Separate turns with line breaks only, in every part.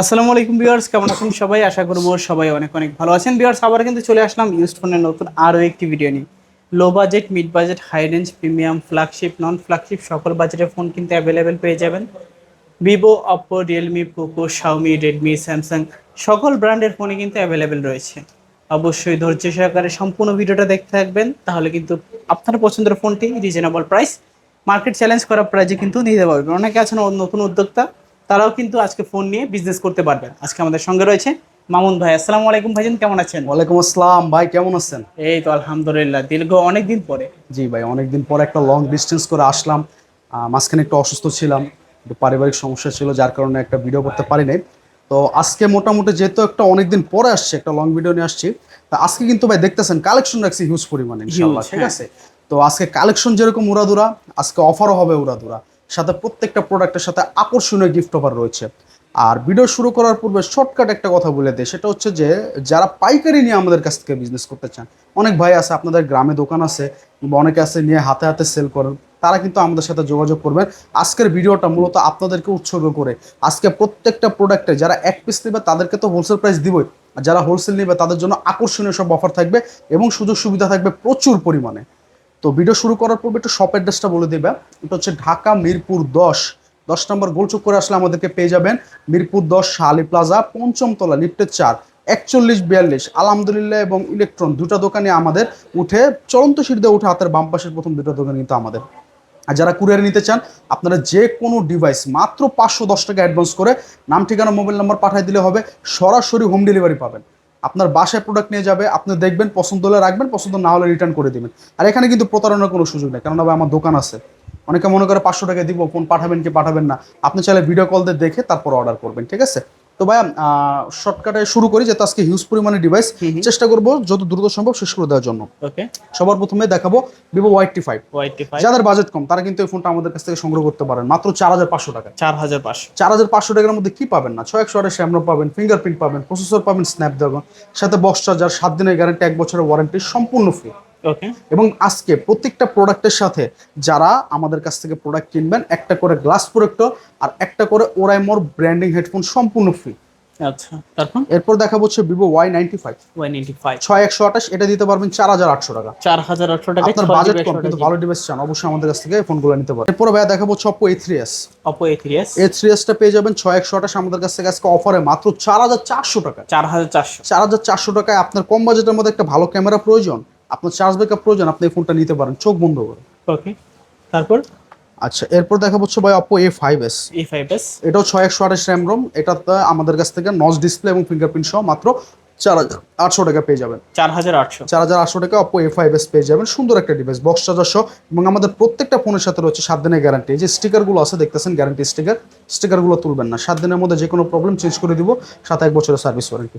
আসসালামু আলাইকুম ভিউয়ার্স, কেমন আছেন সবাই? আশা করব সবাই অনেক অনেক ভালো আছেন। ভিউয়ার্স আবার কিন্তু চলে আসলাম ইউজ ফোনের নতুন আরও একটি ভিডিও নিয়ে। Low budget mid budget high range premium flagship non flagship সকল বাজেটের ফোন কিন্তু অ্যাভেলেবেল পেয়ে যাবেন। Vivo Oppo Realme Poco Xiaomi Redmi Samsung সকল ব্র্যান্ডের ফোনই কিন্তু অ্যাভেলেবেল রয়েছে। অবশ্যই ধৈর্য সহকারে সম্পূর্ণ ভিডিওটা দেখতে থাকবেন, তাহলে কিন্তু আপনার পছন্দের ফোনটি রিজনেবল প্রাইস মার্কেট চ্যালেঞ্জ করা প্রাইজে কিন্তু নিতে পারবেন অনেকে আছেন নতুন উদ্যোক্তা তারাও কিন্তু আজকে ফোন নিয়ে বিজনেস করতে পারবেন। আজকে আমাদের সঙ্গে রয়েছে মামুন ভাই। আসসালামু আলাইকুম ভাইজান কেমন আছেন?
ওয়ালাইকুম আসসালাম ভাই কেমন আছেন?
এই তো আলহামদুলিল্লাহ দীর্ঘ অনেক দিন পরে।
জি ভাই অনেকদিন পরে একটা লং ডিস্টেন্স করে আসলাম। মাঝখানে একটু অসুস্থ ছিলাম একটু পারিবারিক সমস্যা ছিল যার কারণে একটা ভিডিও করতে পারি নাই। তো আজকে মোটামুটি যেহেতু একটা অনেকদিন পরে আসছে একটা লং ভিডিও নিয়ে আসছি তা আজকে কিন্তু ভাই দেখতেছেন কালেকশন রাখছি হিউজ পরিমাণে ইনশাআল্লাহ ঠিক
হ্যাঁ।
আছে? তো আজকে কালেকশন যেরকম উড়াদুরা আজকে অফারও হবে উড়াদুরা। সাথে প্রত্যেকটা প্রোডাক্টের সাথে আকর্ষণীয় গিফট অফার রয়েছে। আর ভিডিও শুরু করার পূর্বে শর্টকাট একটা কথা বলে দেয় সেটা হচ্ছে যে, যারা পাইকারি নিয়ে আমাদের কাছ থেকে বিজনেস করতে চান, অনেক ভাই আছে, আপনাদের গ্রামে দোকান আছে, কিংবা অনেকে আছে নিয়ে হাতে হাতে সেল করেন, তারা কিন্তু আমাদের সাথে যোগাযোগ করবেন। আজকের ভিডিওটা মূলত আপনাদেরকে উৎসর্গ করে, আজকে প্রত্যেকটা প্রোডাক্টে যারা এক পিস নেবে, তাদেরকে তো হোলসেল প্রাইস দিবই, আর যারা হোলসেল নেবে, তাদের জন্য আকর্ষণীয় সব অফার থাকবে, এবং সুযোগ সুবিধা থাকবে প্রচুর পরিমাণে। তো ভিডিও শুরু করার পূর্বে একটু শপ অ্যাড্রেসটা বলে দেবে। এটা হচ্ছে ঢাকা মিরপুর দশ। দশ নম্বর গোলচুক করে আসলে আমাদেরকে পেয়ে যাবেন মিরপুর দশ শাহালি প্লাজা, পঞ্চম তলা, লিফটের চার, একচল্লিশ, বিয়াল্লিশ। আলহামদুলিল্লাহ এবং ইলেকট্রন দুটো দোকানে আমাদের উঠে চলন্ত সিঁড়িতে উঠে হাতের বাম পাশের প্রথম দুটো দোকান কিন্তু আমাদের। আর যারা কুরিয়ার নিতে চান, আপনারা যে কোনো ডিভাইস মাত্র পাঁচশো দশ টাকা অ্যাডভান্স করে নাম, ঠিকানা মোবাইল নাম্বার পাঠিয়ে দিলে হবে, সরাসরি হোম ডেলিভারি পাবেন। আপনার বাসায় প্রোডাক্ট নিয়ে যাবে, আপনি দেখবেন, পছন্দ হলে রাখবেন, পছন্দ না হলে রিটার্ন করে দেবেন। আর এখানে কিন্তু প্রতারণার কোনো সুযোগ নেই, কেননা ভাই আমার দোকান আছে। অনেকে মনে করে পাঁচশো টাকা দিব, ফোন পাঠাবেন কি পাঠাবেন না। আপনি চাইলে ভিডিও কল দিয়ে দেখে তারপর অর্ডার করবেন, ঠিক আছে? তো ভাইয়া শর্টকাটে শুরু করি যেহেতু আজকে হিউজ পরিমাণে ডিভাইস চেষ্টা করব যত দ্রুত সম্ভব শেষ করে দেওয়ার জন্য।
ওকে
সবার প্রথমে দেখাবো ভিভো ফাইভ
ওয়াইটি ফাইভ
যাদের বাজেট কম তারা কিন্তু এই ফোনটা আমাদের কাছ থেকে সংগ্রহ করতে পারেন। মাত্র চার হাজার পাঁচশো টাকা
চার হাজার পাঁচশো।
চার হাজার পাঁচশো টাকার মধ্যে কি পাবেন না? ছয় একশো শ্যামরা পাবেন ফিঙ্গারপ্রিন্ট পাবেন প্রসেসর পাবেন স্ন্যাপড্রাগন সাথে বক্স চার্জার সাত দিনের গ্যারান্টি এক বছরের ওয়ারেন্টি সম্পূর্ণ ফ্রি এবং আজকে প্রত্যেকটা প্রোডাক্টের সাথে যারা আমাদের কাছ থেকে প্রোডাক্ট কিনবেন একটা করে গ্লাস প্রোডাক্টর আর একটা করে ওরাইমোর ব্র্যান্ডিং হেডফোন সম্পূর্ণ ফ্রি
আচ্ছা তারপর?
এরপর দেখা হচ্ছে Vivo Y ninety five
Y ninety five
ছয় একশো আঠাশ এটা দিতে পারবেন চার হাজার আটশো টাকা।
চার হাজার আটশো টাকা
আপনার বাজেট কম কিন্তু ভালো ডিভাইস চান অবশ্যই আমাদের কাছ থেকে ফোনগুলো নিতে পারেন। এরপর ভাইয়া দেখাবো Oppo A three S
Oppo A three S
A three এসটা পেয়ে যাবেন ছয় একশো আঠাশ আমাদের কাছ থেকে আজকে অফারে মাত্র চার হাজার চারশো টাকা।
চার হাজার চারশো।
চার হাজার চারশো টাকায় আপনার কম বাজেটের মধ্যে একটা ভালো ক্যামেরা প্রয়োজন আপনার চার্জ ব্যাকআপ প্রয়োজন আপনি এই ফোনটা নিতে পারেন চোখ বন্ধ করে।
ওকে তারপর?
আচ্ছা এরপর দেখা হচ্ছে ভাই Oppo A five S
A five S
এটাও ছয় একশো আঠাশ র্যাম রোম এটাতে আমাদের কাছ থেকে নজ ডিসপ্লে এবং ফিঙ্গারপ্রিন্ট সহ মাত্র চার হাজার আটশো টাকা পেয়ে যাবেন।
চার হাজার আটশো?
চার হাজার আটশো টাকা অপো এ ফাইভ এস পেয়ে যাবেন সুন্দর একটা ডিভাইস বক্স চার্জার সহ এবং আমাদের প্রত্যেকটা ফোনের সাথে রয়েছে সাত দিনের গ্যারান্টি এই যে স্টিকারগুলো আছে দেখতেছেন গ্যারান্টি স্টিকার স্টিকারগুলো তুলবেন না। সাত দিনের মধ্যে যে কোনো প্রবলেম চেঞ্জ করে দিব সাথে এক বছরের সার্ভিস ওয়ারেন্টি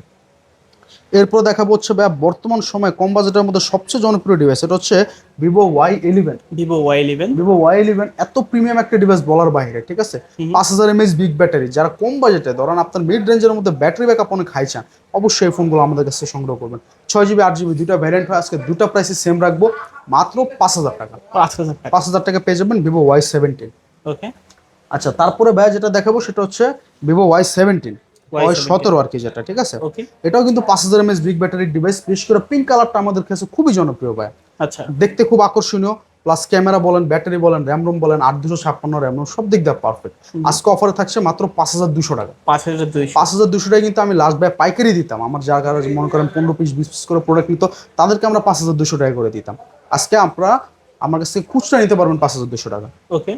এরপর দেখাবো হচ্ছে ভাই বর্তমান সময়ে কম বাজেটের মধ্যে সবচেয়ে জনপ্রিয় ডিভাইস এটা হচ্ছে Vivo Y eleven
Vivo Y eleven
Vivo Y eleven এত প্রিমিয়াম একটা ডিভাইস বলার বাইরে ঠিক আছে? পাঁচ হাজার এমএস বিগ ব্যাটারি যারা কম বাজেটে ধরেন আপনার মিড রেঞ্জের মধ্যে ব্যাটারি ব্যাকআপ অনেক হাই চান অবশ্যই এই ফোনগুলো আমাদের কাছে সংগ্রহ করবেন। ছয় জিবি আট জিবি দুটা ভ্যারিয়েন্ট হয় আজকে দুটো প্রাইসে সেম রাখব মাত্র পাঁচ হাজার টাকা।
পাঁচ হাজার টাকা।
পাঁচ হাজার টাকা পেয়ে যাবেন ভিভো ওয়াই সেভেন্টিন
ওকে
আচ্ছা তারপরে ভাই যেটা দেখাবো সেটা হচ্ছে Vivo Y seventeen
Y17
Y সতেরো আর কি যেটা ঠিক আছে? এটাও কিন্তু পাঁচ হাজার এমএস বিগ ব্যাটারির ডিভাইস বিশেষ করে পিঙ্ক কালারটা আমাদের কাছে খুবই জনপ্রিয় ভাই।
আচ্ছা।
দেখতে খুব আকর্ষণীয়। প্লাস ক্যামেরা বলেন ব্যাটারি বলেন র্যাম রোম বলেন আট দুশো ছাপ্পান্ন র্যাম রোম সব দিক দিয়ে পারফেক্ট আজকে অফারে থাকছে মাত্র পাঁচ হাজার দুশো টাকা।
পাঁচ হাজার দুইশো।
পাঁচ হাজার দুশো টাকা কিন্তু আমি লাস্ট ব্যয় পাইকারি দিতাম। আমার যার কারণে মনে করেন পনেরো পিস বিশ পিস করে প্রোডাক্ট নিত তাদেরকে আমরা পাঁচ হাজার দুশো টাকা করে দিতাম। আজকে আপনারা আমার কাছ থেকে খুচরা নিতে পারবেন পাঁচ হাজার দুশো টাকা।
ওকে।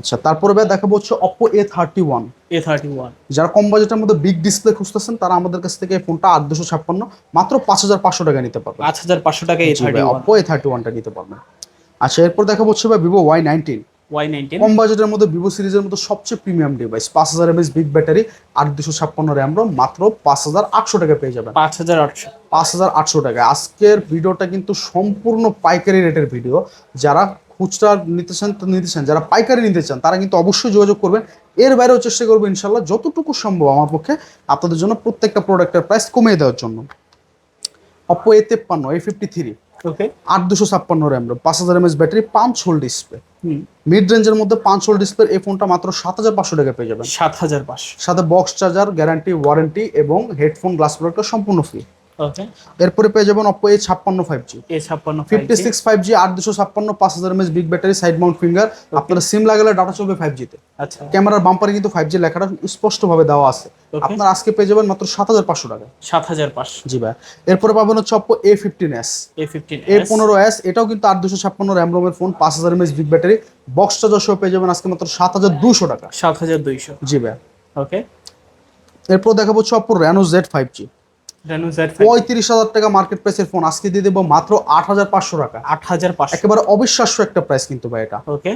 আচ্ছা তারপরে ভাই দেখাবো হচ্ছে Oppo A thirty one
A thirty one
যারা কম বাজেটের মধ্যে বিগ ডিসপ্লে খুঁজতেছেন তারা আমাদের কাছ থেকে এই ফোনটা আট দুশো ছাপ্পান্ন মাত্র পাঁচ হাজার পাঁচশো টাকা নিতে পারবেন।
পাঁচ হাজার পাঁচশো টাকা A thirty one
Oppo A thirty ওয়ানটা নিতে পারবেন। আচ্ছা এরপর দেখা হচ্ছে ভাই Vivo Y nineteen
Y nineteen
কম বাজেটের মধ্যে ভিভো সিরিজের মধ্যে সবচেয়ে প্রিমিয়াম ডিভাইস পাঁচ হাজার এমএস বিগ ব্যাটারি আট দুশো ছাপ্পান্ন র্যাম রোম মাত্র পাঁচ হাজার আটশো টাকা পেয়ে যাবেন।
পাঁচ হাজার আটশো।
পাঁচ হাজার আটশো টাকা আজকের ভিডিওটা কিন্তু সম্পূর্ণ পাইকারি রেটের ভিডিও যারা খুচরা নিতে চান তো নিতে চান যারা পাইকারি নিতে চান তারা কিন্তু অবশ্যই যোগাযোগ করবেন। এর বাইরেও চেষ্টা করব ইনশাল্লাহ যতটুকু সম্ভব আমার পক্ষে আপনাদের জন্য প্রত্যেকটা প্রোডাক্টের প্রাইস কমিয়ে দেওয়ার জন্য। অপো এ তেপ্পান্ন এ ফিফটি থ্রি
ওকে
আট দুশো ছাপ্পান্ন র্যাম পাঁচ হাজার এমএস ব্যাটারি পাঁচ হোল ডিসপ্লে মিড রেঞ্জের মধ্যে পাঁচ হোল ডিসপ্লে এই ফোনটা মাত্র সাত হাজার পাঁচশো টাকা পেয়ে যাবেন।
সাত হাজার পাঁচশো।
সাথে বক্স চার্জার গ্যারান্টি ওয়ারেন্টি এবং হেডফোন গ্লাস প্রোডাক্টটা সম্পূর্ণ ফ্রি এরপরে পেয়ে যাবেন অপো এ ছাপ্পান্ন five G fifty six five G আট দুশো ছাপ্পান্ন পাঁচ হাজার MS big battery side mount finger আপনার সিম লাগালে ডাটা চলবে ফাইভ জিতে
আচ্ছা।
ক্যামেরার বাম্পারে কিন্তু ফাইভ জি লেখাটা স্পষ্টভাবে দেওয়া আছে. আপনার আজকে পেয়ে যাবেন মাত্র সাত হাজার পাঁচশো টাকা।
সাত হাজার পাঁচশো।
জি ভাই। এরপরে পাবেন হচ্ছে Oppo A fifteen S
A fifteen
A পনেরো এস এটাও কিন্তু আট দুশো ছাপ্পান্ন র্যাম রোমের ফোন পাঁচ হাজার MS big battery box charger সহ পেয়ে যাবেন আজকে মাত্র সাত হাজার দুশো টাকা।
সাত হাজার দুইশো।
জি ভাই।
ওকে
এরপর দেখাবো হচ্ছে Oppo Reno Z five G পঁয়ত্রিশ হাজার টাকা মার্কেট প্রাইসের ফোন আজকে দিয়ে দেবো মাত্র আট হাজার পাঁচশো টাকা।
আট হাজার পাঁচশো।
একেবারে অবিশ্বাস্য একটা প্রাইস কিন্তু ভাই এটা।
ওকে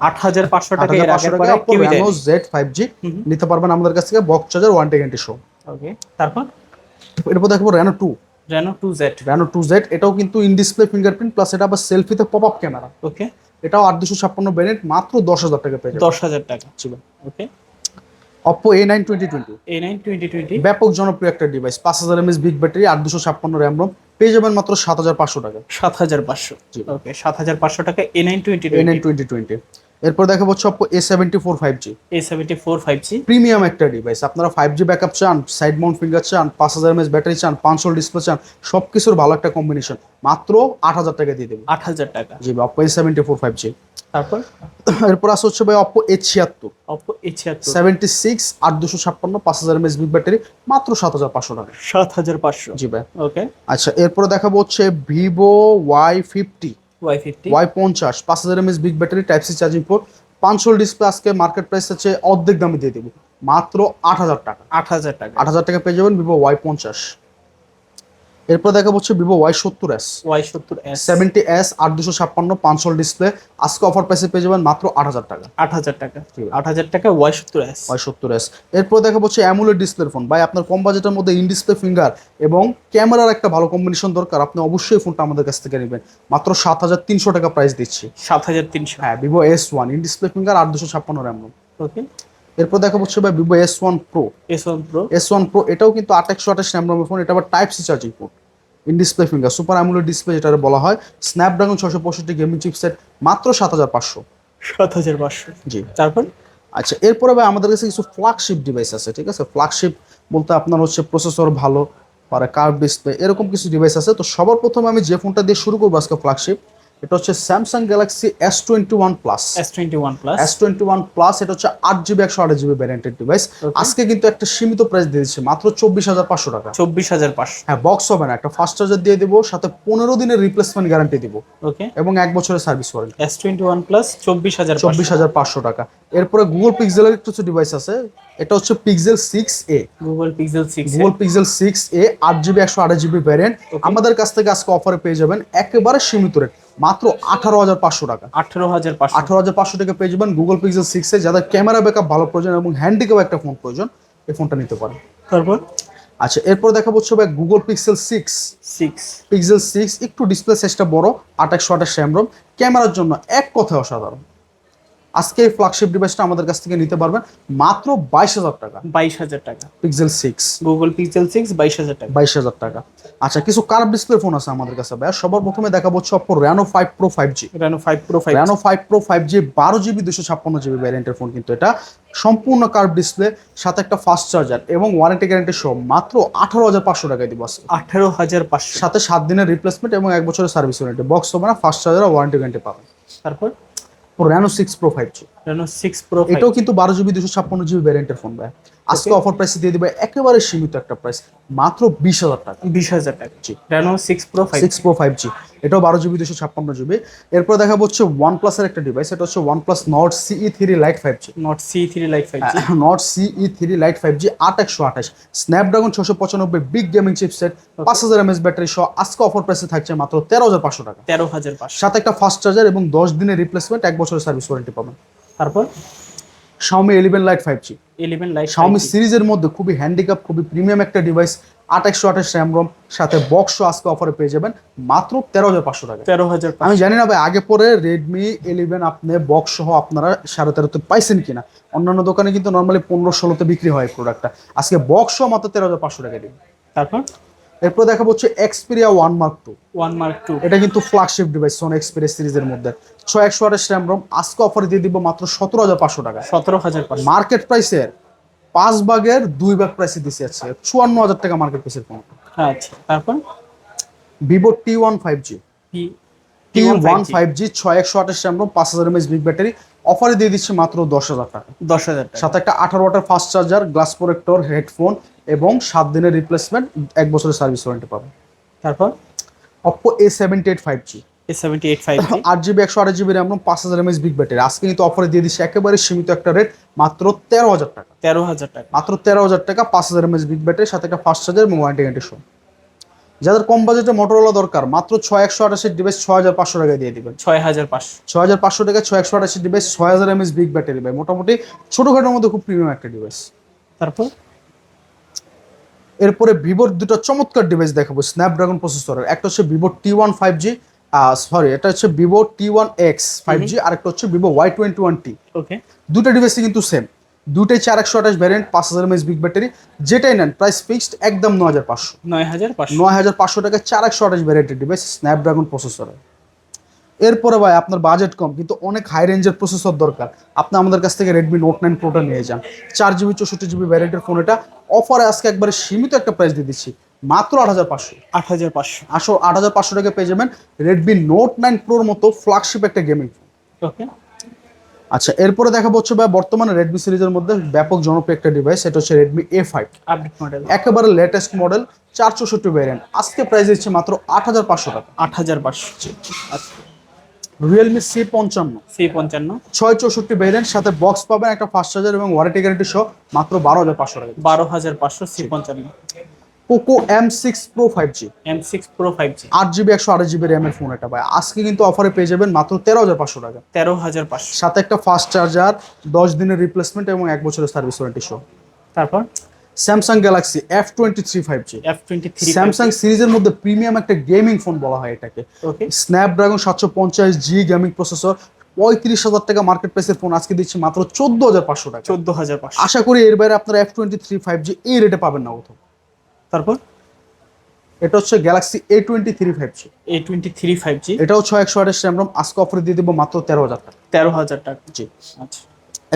আট হাজার পাঁচশো
আট
টাকা
হাজার
এর
পাঁচশো
আগের
টাকা
পরে কেউই
রেনো জেড ফাইভ জি নিতে পারবেন আমাদের কাছ থেকে box charger warranty guarantee show
okay তারপর?
এরপর দেখব Reno two
Reno two Z
Reno two Z এটাও কিন্তু ইন ডিসপ্লে ফিঙ্গারপ্রিন্ট প্লাস এটা আবার সেলফিতে পপ আপ ক্যামেরা
ওকে
এটাও আট দুশো ছাপ্পান্ন মাত্র দশ হাজার টাকা পেয়ে
দশ হাজার টাকা।
ছিল
okay
Oppo A nine twenty twenty
A nine twenty twenty
ব্যাপক জনপ্রিয় একটা ডিভাইস পাঁচ হাজার এমএস বিগ ব্যাটারি দুশো ছাপ্পান্ন র্যাম রোম পেয়ে যাবেন মাত্র সাত হাজার পাঁচশো টাকা।
সাত হাজার পাঁচশো।
জি।
ওকে সাত হাজার পাঁচশো টাকা A nine twenty
A nine twenty twenty এরপর দেখা হচ্ছে Oppo A seventy four five G
A seventy four five G
premium একটা ডিভাইস আপনারা ফাইভ জি ব্যাকআপ চান সাইড মাউন্ট ফিঙ্গার চান পাঁচ হাজার এমএস ব্যাটারি চান পাঁচশো ডিসপ্লে চান সব কিছুর ভালো একটা কম্বিনেশন মাত্র আট হাজার টাকা দিয়ে দেবেন
আট হাজার টাকা।
জি Oppo A seventy four five G
তারপর?
এরপর আসে হচ্ছে ভাই অপো এ ছিয়াত্তর।
অপো এ ছিয়াত্তর।
সেভেন্টি সিক্স আট দুশো ছাপ্পান্ন পাঁচ হাজার এমএস বিগ ব্যাটারি মাত্র সাত হাজার পাঁচশো টাকা।
সাত হাজার পাঁচশো।
জি ভাই।
ওকে
আচ্ছা এরপরে দেখাবো হচ্ছে ভিভো ওয়াই ফিফটি
ওয়াই
পঞ্চাশ পাঁচ হাজার MS big battery type C charging port পাঁচশো ডিসপ্লে আজকে মার্কেট প্রাইস হচ্ছে অর্ধেক দামে দিয়ে দেবো। মাত্র আট হাজার টাকা।
আট হাজার টাকা।
আট হাজার টাকা পেয়ে যাবেন ভিভো ওয়াই পঞ্চাশ। এরপর দেখা হচ্ছে ভিভো ওয়াই সত্তর এস
ওয়াই সত্তর এস
সেভেন্টি এস আট দুশো ছাপ্পান্ন পাঁচশো ডিসপ্লে আজকে অফার প্রাইসে পেয়ে যাবেন মাত্র আট হাজার টাকা।
আট হাজার টাকা। আট হাজার টাকা ওয়াই সত্তর এস
ওয়াই সত্তর এস এরপর দেখা হচ্ছে অ্যামুলেট ডিসপ্লের ফোন ভাই আপনার কম বাজেটের মধ্যে ইন ডিসপ্লে ফিঙ্গার এবং ক্যামেরার একটা ভালো কম্বিনেশন দরকার। আপনি অবশ্যই ফোনটা আমাদের কাছ থেকে নেবেন। মাত্র সাত হাজার তিনশো টাকা প্রাইস দিচ্ছি।
সাত হাজার তিনশো।
হ্যাঁ Vivo S one in display finger আট দুশো ছাপ্পান্ন র্যাম
ওকে
এরপর দেখা হচ্ছে ভাই Vivo S one pro
S one pro
S one pro এটাও কিন্তু আট একশো আঠাশ র্যাম ফোন এটা আবার type C charging port in display finger super AMOLED display যেটা বলা হয় স্ন্যাপড্রাগন ছশো পঁয়ষট্টি গেমিং চিপসেট মাত্র সাত হাজার পাঁচশো।
সাত হাজার পাঁচশো।
জি।
তারপর?
আচ্ছা এরপরে ভাই আমাদের কাছে কিছু ফ্ল্যাগশিপ ডিভাইস আছে ঠিক আছে? ফ্ল্যাগশিপ বলতে আপনার হচ্ছে প্রসেসর ভালো পরে কার্ভ ডিসপ্লে এরকম কিছু ডিভাইস আছে। তো সবার প্রথমে আমি যে ফোনটা দিয়ে শুরু করব আজকে ফ্ল্যাগশিপ এটা হচ্ছে Samsung Galaxy S twenty one plus
S twenty one plus
S twenty one plus এটা হচ্ছে আট জিবি একশো আট জিবি ভ্যারিয়েন্টের ডিভাইস আজকে কিন্তু একটা সীমিত প্রাইস দিয়ে দিচ্ছে মাত্র চব্বিশ হাজার পাঁচশো টাকা।
চব্বিশ হাজার পাঁচশো।
হ্যাঁ বক্স হবে না একটা ফাস্ট চার্জার দিয়ে দিব সাথে পনেরো দিনের রিপ্লেসমেন্ট গ্যারান্টি দিব।
ওকে
এবং এক বছরের service warranty
S twenty one plus চব্বিশ হাজার
চব্বিশ হাজার পাঁচশো টাকা। এরপরে গুগল পিক্সেলের কিছু ডিভাইস আছে এটা হচ্ছে Pixel six A
Google Pixel six
Google Pixel six A আট জিবি একশো আঠাশ জিবি ভ্যারিয়েন্ট আমাদের কাছ থেকে আজকে অফারে পেয়ে যাবেন একেবারে সীমিত রেট মাত্র আঠারো হাজার পাঁচশো টাকা।
আঠারো হাজার
আঠারো হাজার পাঁচশো টাকা পেয়ে যাবেন গুগল পিক্সেল সিক্সে যাদের ক্যামেরা ব্যাকআপ ভালো প্রয়োজন এবং হ্যান্ডিক্যাপ একটা ফোন প্রয়োজন এই ফোনটা নিতে পারেন।
তারপর?
আচ্ছা এরপর দেখা হচ্ছে ভাই Google Pixel six
six
Pixel six একটু ডিসপ্লে সাইজটা বড় আট একশো আঠাশ ক্যামেরার জন্য এক কথায় অসাধারণ। আজকে এই ফ্ল্যাগশিপ ডিভাইসটা আমাদের কাছ থেকে নিতে পারবেন মাত্র বাইশ হাজার টাকা।
বাইশ হাজার টাকা।
Pixel six
Google Pixel six বাইশ হাজার টাকা।
বাইশ হাজার টাকা। আচ্ছা কিছু কার্ভ ডিসপ্লে ফোন আছে আমাদের কাছে ভাই সবার প্রথমে দেখাবো হচ্ছে Oppo Reno five pro five G
Reno five pro five
Reno five pro five G বারো জিবি দুশো ছাপ্পান্ন জিবি ভ্যারিয়েন্টের ফোন কিন্তু এটা। সম্পূর্ণ কার্ভ ডিসপ্লে সাথে একটা ফাস্ট চার্জার এবং ওয়ারেন্টি গ্যারান্টি সহ মাত্র আঠারো হাজার পাঁচশো টাকায় দিব আজকে।
আঠারো হাজার পাঁচশো।
সাথে সাত দিনের রিপ্লেসমেন্ট এবং এক বছরের সার্ভিস ওয়ারেন্টি বক্স হবে না ফাস্ট চার্জার ওয়ারেন্টি গ্যারান্টি পাবেন।
তারপর?
Reno six pro five G
Reno six pro
এটাও কিন্তু বারো জিবি দুশো ছাপ্পান্ন জিবি ভ্যারিয়েন্টের ফোন ভাই। আজকে অফার প্রাইসে দিয়ে দিবে একেবারে সীমিত একটা প্রাইস মাত্র বিশ হাজার টাকা।
বিশ হাজার টাকা।
জি।
Reno six pro five
six pro five G এটাও বারো জিবি দুশো ছাপ্পান্ন জিবি। এরপর দেখা হচ্ছে ওয়ান প্লাসের একটা ডিভাইস এটা হচ্ছে OnePlus Nord CE three lite five G
Nord C three lite five G
Nord CE three lite five G আট একশো আঠাশ। স্ন্যাপড্রাগন ছশো পঁচানব্বই বিগ গেমিং চিপসেট পাঁচ হাজার এমএস ব্যাটারি সহ আজকে অফার প্রাইসে থাকছে মাত্র তেরো হাজার পাঁচশো টাকা।
তেরো হাজার পাঁচশো।
সাথে একটা ফাস্ট চার্জার এবং দশ দিনের রিপ্লেসমেন্ট এক বছরের সার্ভিস ওয়ারেন্টি পাবেন।
তারপর?
Eleven lite five G
eleven lite
Xiaomi সিরিজের মধ্যে খুবই হ্যান্ডিক্যাপ খুবই প্রিমিয়াম একটা ডিভাইস একশো আঠাশ র্যাম রম সাথে বক্স আজকে অফারে পেয়ে যাবেন মাত্র তেরো হাজার পাঁচশো টাকা।
তেরো হাজার
আমি জানি না ভাই আগে পরে রেডমি ইলেভেন আপনি বক্স সহ আপনারা সাড়ে তেরোতে পাইছেন কিনা। অন্যান্য দোকানে কিন্তু নর্মালি পনেরো ষোলোতে বিক্রি হয় প্রোডাক্টটা আজকে বক্স সহ মাত্র তেরো হাজার পাঁচশো টাকা দিন।
তারপর?
এরপর দেখা হচ্ছে Xperia one mark two
one mark two
এটা কিন্তু ফ্ল্যাগশিপ ডিভাইস সোন এক্সপিরিয়া সিরিজের মধ্যে। ছয় একশো আঠাশ র্যাম রোম আজকে অফার দিয়ে দিব মাত্র সতেরো হাজার পাঁচশো টাকা
সতেরো হাজার
মার্কেট প্রাইসের পাঁচ ভাগের দুই ভাগ প্রাইসে দিছে আছে চুয়ান্ন হাজার টাকা মার্কেট প্রাইসের ফোন
আচ্ছা তারপর?
Vivo T one five G T one five G ছয় একশো আঠাশ র্যাম রোম পাঁচ হাজার এমএস বিগ ব্যাটারি অফারে দিয়ে দিচ্ছে মাত্র দশ হাজার টাকা।
দশ হাজার
সাথে একটা আঠারো watt fast charger glass protector headphone এবং সাত দিনের রিপ্লেসমেন্ট এক বছরের সার্ভিস ওয়ারেন্টি পাবেন
তারপর?
Oppo A seventy eight five G
A seventy eight five
আট জিবি একশো আট জিবি র্যাম পাঁচ হাজার এমএস বিগ ব্যাটারি আজকে কিন্তু অফারে দিয়ে দিচ্ছে একেবারে সীমিত একটা রেট মাত্র তেরো হাজার টাকা।
তেরো হাজার টাকা।
মাত্র তেরো হাজার টাকা পাঁচ হাজার এমএস বিগ ব্যাটারি সাথে একটা ফাস্ট চার্জার এবং ওয়ারেন্টি গ্যারান্টি শো যাদের কম বাজেটে মোটরওয়ালা দরকার মাত্র ছয় একশো আঠাশের ডিভাইস ছয় হাজার পাঁচশো টাকায় দিয়ে দিবেন।
ছয় হাজার পাঁচশো।
ছয় হাজার পাঁচশো টাকা ছয় একশো আঠাশের ডিভাইস ছয় হাজার এমএস বিগ ব্যাটারি ভাই। মোটামুটি ছোটোখাটোর মধ্যে খুব প্রিমিয়াম একটা ডিভাইস
তারপর?
এরপরে ভিভোর দুটো চমৎকার ডিভাইস দেখাবো স্ন্যাপড্রাগন প্রসেসরের একটা হচ্ছে Vivo T one five G sorry এটা হচ্ছে Vivo T one X five G আর একটা হচ্ছে Vivo Y twenty one T
okay
দুটো ডিভাইসই কিন্তু সেম দুটোই চার একশো আঠাশ ভ্যারিয়েন্ট পাঁচ হাজার এমএস বিগ ব্যাটারি যেটাই নেন প্রাইস ফিক্সড একদম নয় হাজার পাঁচশো।
নয় হাজার পাঁচশো।
নয় হাজার পাঁচশো টাকা চার একশো আঠাশ ভ্যারিয়েন্টের ডিভাইস স্ন্যাপড্রাগন প্রসেসরের এরপরে ভাই আপনার বাজেট কম কিন্তু অনেক হাই রেঞ্জের প্রসেসর দরকার। আপনি আমাদের কাছ থেকে রেডমি নোট নাইন প্রোটা নিয়ে যান। চার জিবি চৌষট্টি জিবি ভ্যারিয়েন্টের ফোন এটা। অফারে আজকে একবারে সীমিত একটা প্রাইস দিয়ে দিচ্ছি মাত্র আট হাজার পাঁচশো।
আট হাজার পাঁচশো।
আসো আট হাজার পাঁচশো টাকা পেয়ে যাবেন রেডমি নোট নাইন প্রোর মতো ফ্ল্যাগশিপ একটা গেমিং ফোন
ওকে
আচ্ছা এরপরে দেখাবো হচ্ছে ভাই বর্তমানে রেডমি সিরিজের মধ্যে ব্যাপক জনপ্রিয় একটা ডিভাইস এটা হচ্ছে Redmi A five
update model
একেবারে লেটেস্ট মডেল চার চৌষট্টি ভ্যারিয়েন্ট আজকে প্রাইস দিচ্ছে মাত্র আট হাজার পাঁচশো টাকা।
আট হাজার পাঁচশো। আচ্ছা।
রিয়েলমি সি পঞ্চান্ন।
সি পঞ্চান্ন।
ছয় চৌষট্টি ভ্যারিয়েন্ট সাথে বক্স পাবেন একটা ফাস্ট চার্জার এবং ওয়ারেন্টি গ্যারান্টি সহ মাত্র বারো হাজার পাঁচশো টাকা।
বারো হাজার পাঁচশো সি পঞ্চান্ন।
Poco M six pro five G
M six pro five G
আট জিবি একশো আট জিবি র্যামের ফোন এটা ভাই। আজকে কিন্তু অফারে পেয়ে যাবেন মাত্র তেরো হাজার পাঁচশো টাকা।
তেরো হাজার পাঁচশো।
সাথে একটা ফাস্ট চার্জার দশ দিনের রিপ্লেসমেন্ট এবং এক বছরের সার্ভিস ওয়ারেন্টি সহ
তারপর?
Samsung Galaxy F twenty three five G
F twenty three
Samsung সিরিজের মধ্যে প্রিমিয়াম একটা গেমিং ফোন বলা হয় এটাকে। স্ন্যাপড্রাগন সাতশো পঞ্চাশ জি গেমিং প্রসেসর পঁয়ত্রিশ হাজার টাকা মার্কেট প্রাইসের ফোন আজকে দিচ্ছি মাত্র চোদ্দ হাজার পাঁচশো টাকা।
চোদ্দ হাজার
আশা করি এর বাইরে আপনারা F twenty three five G এই রেটে পাবেন না কোথাও।
তারপর?
এটা হচ্ছে Galaxy A twenty three five G
A twenty three five G
এটাও ছয় একশো আঠাশ র্যাম রম আজকে অফারে দিয়ে দেবো মাত্র তেরো হাজার টাকা।
তেরো হাজার টাকা।
জি।
আচ্ছা।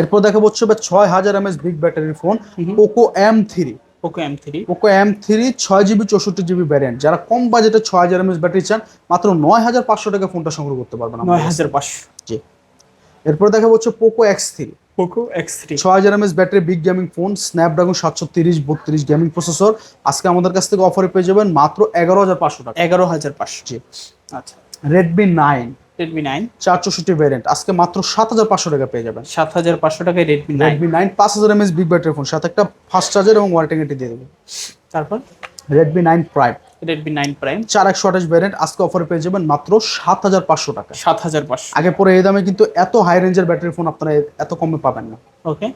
এরপর দেখা হচ্ছে ছয় হাজার এমএস বিগ ব্যাটারির phone Poco M three
Poco M three
Poco M three ছয় জিবি চৌষট্টি জিবি ভ্যারিয়েন্ট যারা কম বাজেটে ছয় হাজার এমএস ব্যাটারি চান মাত্র নয় হাজার পাঁচশো টাকা ফোনটা সংগ্রহ করতে পারবেন
নয়
আমাদের কাছে।
হাজার পাঁচশো।
এরপর দেখা হচ্ছে Poco X three
Poco X three
ছয় হাজার MS battery big gaming phone Snapdragon সাতশো তিরিশ বত্রিশ গেমিং প্রসেসর আজকে আমাদের কাছ থেকে অফারে পেয়ে যাবেন মাত্র এগারো হাজার পাঁচশো টাকা।
এগারো হাজার পাঁচশো।
জি।
আচ্ছা।
রেডমি নাইন
রেডমি নাইন
চার চৌষট্টি ভ্যারিয়েন্ট আজকে মাত্র সাত হাজার পাঁচশো টাকা পেয়ে যাবেন।
সাত হাজার পাঁচশো টাকায় রেডমি
রেডমি নাইন পাঁচ হাজার এমএস বিগ ব্যাটারি ফোন সাথে একটা ফাস্ট চার্জার এবং ওয়ারেন্টি দিয়ে দেবে।
তারপর?
Redmi nine prime
Redmi nine prime
চার একশো আঠাশ ভ্যারিয়েন্ট আজকে অফারে পেয়ে যাবেন মাত্র সাত হাজার পাঁচশো টাকা।
সাত হাজার পাঁচশো।
আগে পরে এই দামে কিন্তু এত হাই রেঞ্জের ব্যাটারি ফোন আপনারা এত কমে পাবেন না।
ওকে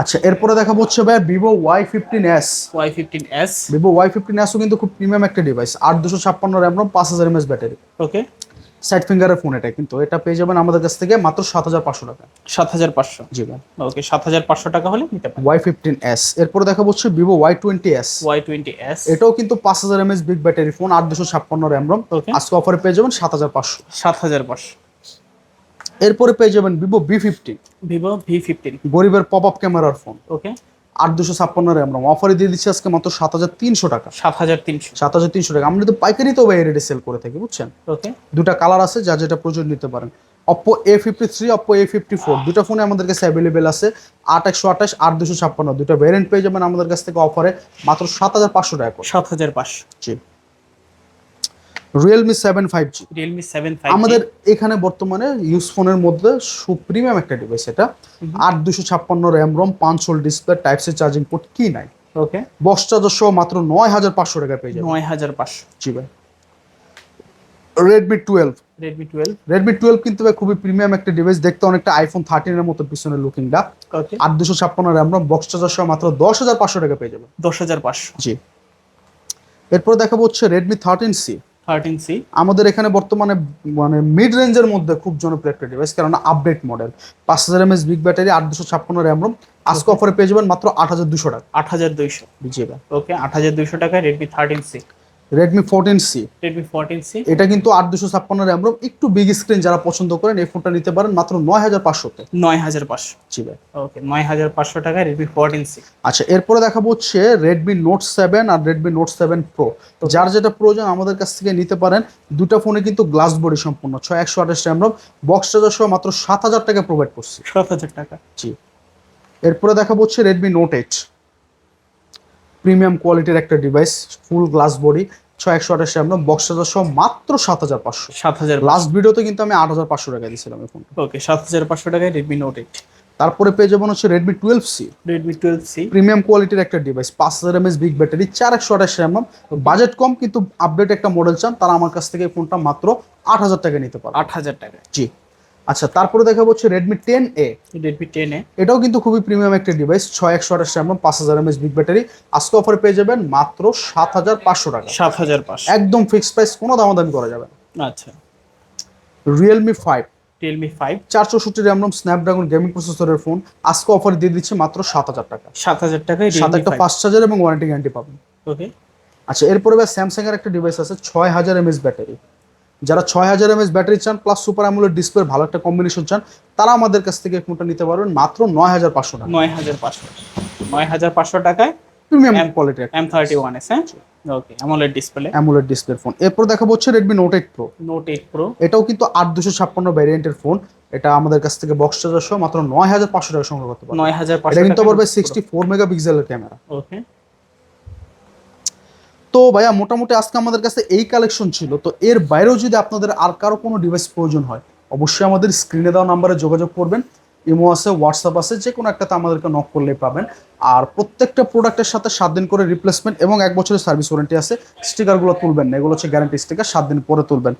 আচ্ছা এরপরে দেখাবো হচ্ছে ভাই Vivo Y fifteen S
Y fifteen S
Vivo Y fifteen S O কিন্তু খুব প্রিমিয়াম একটা ডিভাইস আট দুশো ছাপ্পান্ন র্যাম পাঁচ হাজার এমএস ব্যাটারি
ওকে
সাইড ফিঙ্গারের ফোন এটা কিন্তু এটা পেয়ে যাবেন আমাদের কাছ থেকে মাত্র সাত হাজার পাঁচশো টাকা।
সাত হাজার পাঁচশো?
জি
ওকে সাত হাজার পাঁচশো টাকা হলে নিতে পারেন।
ওয়াই ফিফটিন এস এরপরে দেখাবো হচ্ছে Vivo Y twenty S
Y twenty S
এটাও কিন্তু পাঁচ হাজার এমএস বিগ ব্যাটারি ফোন আট দুশো ছাপ্পান্ন র্যাম রম
ওকে।
আজকে অফারে পেয়ে যাবেন সাত হাজার পাঁচশো।
সাত হাজার পাঁচশো।
এরপরে পেয়ে যাবেন Vivo V fifteen
Vivo V fifteen
গরিবের পপ আপ ক্যামেরার ফোন
ওকে।
আট দুশো ছাপ্পান্ন র্যাম রম অফারে দিয়ে দিচ্ছি আজকে মাত্র সাত হাজার তিনশো টাকা।
সাত হাজার তিনশো।
সাত হাজার তিনশো টাকা। আমরা তো পাইকারি তো ভাই রেটে সেল করে থাকি বুঝছেন?
ওকে
দুটা কালার আছে যা যেটা প্রয়োজন নিতে পারেন। Oppo A fifty three Oppo A fifty four দুটো ফোনে আমাদের কাছে অ্যাভেলেবেল আছে আট একশো আঠাশ আট দুশো ছাপ্পান্ন। দুটো ভ্যারিয়েন্ট পেয়ে যাবেন আমাদের কাছ থেকে অফারে মাত্র সাত হাজার পাঁচশো টাকা করে।
সাত হাজার পাঁচশো।
জি। Realme seven five G
Realme seven five
আমাদের এখানে বর্তমানে ইউজ ফোনের মধ্যে সুপ্রিমিয়াম একটা ডিভাইস এটা। আট দুশো ছাপ্পান্ন র্যাম রম পাঁচ hole display type C charging port কি নাই?
ওকে
বস চার্জার সহ মাত্র নয় হাজার পাঁচশো টাকা পেয়ে যাবেন
নয় হাজার পাঁচশো।
জি ভাই। Redmi twelve
Redmi twelve
Redmi twelve কিন্তু ভাই খুবই প্রিমিয়াম একটা ডিভাইস দেখতে অনেকটা আইফোন থার্টিনের মতো পিছনে লুকিংটা
ওকে
আট দুশো ছাপ্পান্ন র্যাম রম বক্স চার্জার সহ মাত্র দশ হাজার পাঁচশো টাকা পেয়ে যাবেন
দশ হাজার পাঁচশো।
জি। এরপর দেখাবো হচ্ছে Redmi thirteen C
thirteen C.
আমাদের এখানে বর্তমানে মানে মিড রেঞ্জের মধ্যে খুব জনপ্রিয় একটা ডিভাইস কারণ আপডেট মডেল পাঁচ হাজার এমএস বিগ ব্যাটারি আট দুশো ছাপ্পান্ন র্যাম রম আজকে অফারে পেয়ে যাবেন মাত্র আট হাজার দুশো টাকা।
আট হাজার দুইশো।
জি
ওকে আট হাজার দুইশো টাকায় Redmi thirteen C
Redmi fourteen C
Redmi fourteen C
এটা কিন্তু আট দুশো ছাপ্পান্ন র্যাম রোম একটু বিগ স্ক্রিন যারা পছন্দ করেন এই ফোনটা নিতে পারেন মাত্র নয় হাজার পাঁচশোতে।
নয় হাজার পাঁচশো।
জি ভাই।
ওকে নয় হাজার পাঁচশো টাকায় রেডমি ফোরটিন সি
আচ্ছা এরপরে দেখাবো হচ্ছে রেডমি নোট সেভেন আর রেডমি নোট সেভেন প্রো যার যেটা প্রয়োজন আমাদের কাছ থেকে নিতে পারেন। দুটো ফোনে কিন্তু গ্লাস বডি সম্পূর্ণ ছয় একশো আঠাশ র্যাম রোম বক্স চার্জার সহ মাত্র সাত হাজার টাকা প্রোভাইড করছি।
সাত হাজার টাকা।
জি। এরপরে দেখাবো হচ্ছে রেডমি নোট এইট প্রিমিয়াম কোয়ালিটির একটা ডিভাইস ফুল গ্লাস বডি ছয় একশো আঠাশ রোম বক্স চার্জার সহ মাত্র সাত হাজার পাঁচশো।
সাত হাজার
লাস্ট ভিডিওতে কিন্তু আমি আট হাজার পাঁচশো টাকা দিয়েছিলাম এখন
ওকে সাত হাজার পাঁচশো টাকায় রেডমি নোট এইট
তারপরে পেয়ে যাবেন হচ্ছে Redmi twelve C
Redmi twelve C
premium কোয়ালিটির একটা ডিভাইস পাঁচ হাজার এমএস বিগ ব্যাটারি চার একশো আঠাশ র্যাম। বাজেট কম কিন্তু আপডেট একটা মডেল চান তারা আমার কাছ থেকে ফোনটা মাত্র আট হাজার টাকা নিতে পারে
আট হাজার টাকা
জি। আচ্ছা তারপরে দেখা হচ্ছে Redmi ten A
Redmi ten A
এটাও কিন্তু খুবই প্রিমিয়াম একটা ডিভাইস ছয় একশো আঠাশ র্যাম পাঁচ হাজার এমএস বিগ ব্যাটারি আজকে অফারে পেয়ে যাবেন মাত্র সাত হাজার পাঁচশো টাকা।
সাত হাজার পাঁচশো।
একদম ফিক্সড প্রাইস কোনো দামাদামি করা যাবে না।
আচ্ছা।
রিয়েলমি ফাইভ
রিয়েলমি ফাইভ
চার চৌষট্টি র্যাম রোম স্ন্যাপড্রাগন গেমিং প্রসেসরের ফোন আজকে অফার দিয়ে দিচ্ছে মাত্র সাত হাজার টাকা।
সাত হাজার টাকায়
সাথে
রিয়েলমি
একটা ফাস্ট চার্জার এবং ওয়ারেন্টি গ্যারান্টি পাবেন।
ওকে
আচ্ছা এরপরে স্যামসাং এর একটা ডিভাইস আছে ছয় হাজার এমএস ব্যাটারি যারা ছয় হাজার এমএস ব্যাটারি চান প্লাস সুপার অ্যামুলেট ডিসপ্লে ভালো একটা কম্বিনেশন চান তারা আমাদের কাছ থেকে ফোনটা নিতে পারবেন? মাত্র নয় হাজার পাঁচশো টাকা।
নয় হাজার পাঁচশো। নয় হাজার পাঁচশো টাকায়
premium quality
M thirty one S হ্যাঁ? Okay AMOLED display
AMOLED display phone এরপর দেখাবো হচ্ছে Redmi note eight pro
note eight pro
এটাও কিন্তু আট দুশো ছাপ্পান্ন ভ্যারিয়েন্টের ফোন এটা আমাদের কাছ থেকে বক্স চার্জার সহ মাত্র নয় হাজার পাঁচশো টাকা সংগ্রহ করতে পারবেন।
নয় হাজার পাঁচশো
কিন্তু পারবে সিক্সটি ফোর মেগাপিক্সেলের ক্যামেরা
ওকে
তো ভাইয়া মোটামুটি আজকে আমাদের কাছে এই কালেকশন ছিল। তো এর বাইরেও যদি আপনাদের আর কারও কোনো ডিভাইস প্রয়োজন হয়, অবশ্যই আমাদের স্ক্রিনে দেওয়া নাম্বারে যোগাযোগ করবেন। ইমো আছে হোয়াটসঅ্যাপ আছে যে কোনো একটাতে আমাদেরকে নক করলেই পাবেন। আর প্রত্যেকটা প্রোডাক্টের সাথে সাত দিন করে রিপ্লেসমেন্ট এবং এক বছরের সার্ভিস ওয়ারেন্টি আছে। স্টিকারগুলো তুলবেন না, এগুলো হচ্ছে গ্যারান্টি স্টিকার সাত দিন পরে তুলবেন।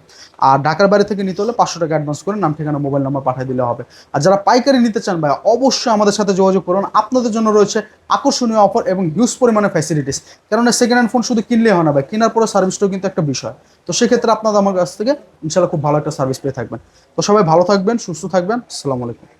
আর ঢাকার বাইরে থেকে নিতে হলে পাঁচশো টাকা অ্যাডভান্স করে নাম, ঠিকানা মোবাইল নাম্বার পাঠিয়ে দিলে হবে। আর যারা পাইকারি নিতে চান ভাই, অবশ্যই আমাদের সাথে যোগাযোগ করুন। আপনাদের জন্য রয়েছে আকর্ষণীয় অফার এবং হিউজ পরিমাণে ফ্যাসিলিটিস কেননা সেকেন্ড হ্যান্ড ফোন শুধু কিনলে হয় না ভাই, কেনার পরে সার্ভিসটাও কিন্তু একটা বিষয়। তো সেক্ষেত্রে আপনাদের আমার কাছ থেকে ইনশাল্লাহ খুব ভালো একটা সার্ভিস পেয়ে থাকবেন। তো সবাই ভালো থাকবেন, সুস্থ থাকবেন। আসসালামু আলাইকুম।